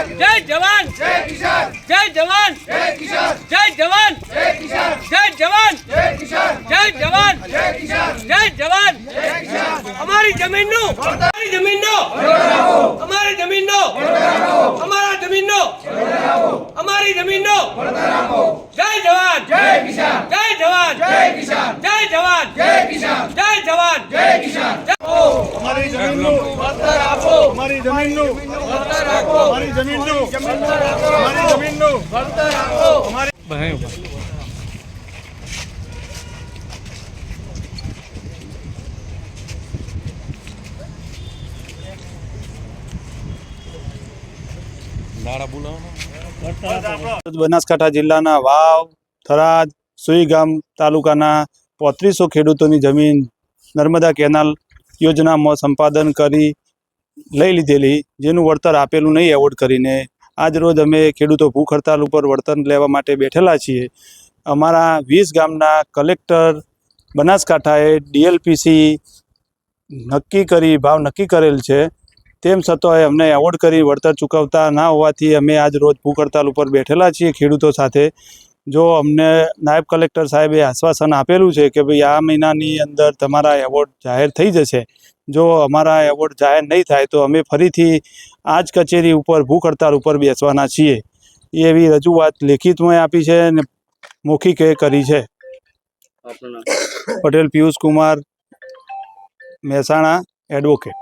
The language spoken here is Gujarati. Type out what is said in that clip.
જય જવાન જય જવાન જય જવાન જય જવાન જય જવાન જય જવાન અમારી જમીનનું અમારી જમીનનો અમારી જમીનનો અમારા જમીનનો અમારી જમીનનો જય જવાન જય કિસાન જય જવાન જય કિસાન જય જય કિસાન જય જવાન જય કિસાન અમારી જમીનનું વળતર આપો. અમારી જમીનનું વળતર આપો. અમારી જમીનનું વળતર આપો. અમારી જમીનનું વળતર આપો. અમારી બનાસકાંઠા જિલ્લાના વાવ થરાદ સુઈગામ તાલુકાના પોત્રીસો ખેડૂતોની જમીન નર્મદા કેનાલ યોજનામાં સંપાદન કરી લઈ લીધેલી, જેનું વળતર આપેલું નહીં એવોર્ડ કરીને. આજ રોજ અમે ખેડૂતો ભૂખ હડતાલ ઉપર વળતર લેવા માટે બેઠેલા છીએ. અમારા વીસ ગામના કલેક્ટર બનાસકાંઠાએ ડીએલપીસી નક્કી કરી, ભાવ નક્કી કરેલ છે. તેમ છતાંય અમને એવોર્ડ કરી, વળતર ચૂકવતા ના હોવાથી અમે આજ રોજ ભૂખ હડતાલ ઉપર બેઠેલા છીએ ખેડૂતો સાથે. જો અમને નાયબ કલેક્ટર સાહેબે આશ્વાસન આપેલું છે કે ભાઈ આ મહિનાની અંદર તમારા એવોર્ડ જાહેર થઈ જશે જો અમારા એવોર્ડ જાહેર નહીં થાય તો અમે ફરીથી આ જ કચેરી ઉપર ભૂખ હડતાલ ઉપર બેસવાના છીએ. એવી રજૂઆત લેખિતમાં આપી છે અને મૌખિકે કરી છે. પટેલ પિયુષ કુમાર મહેસાણા એડવોકેટ.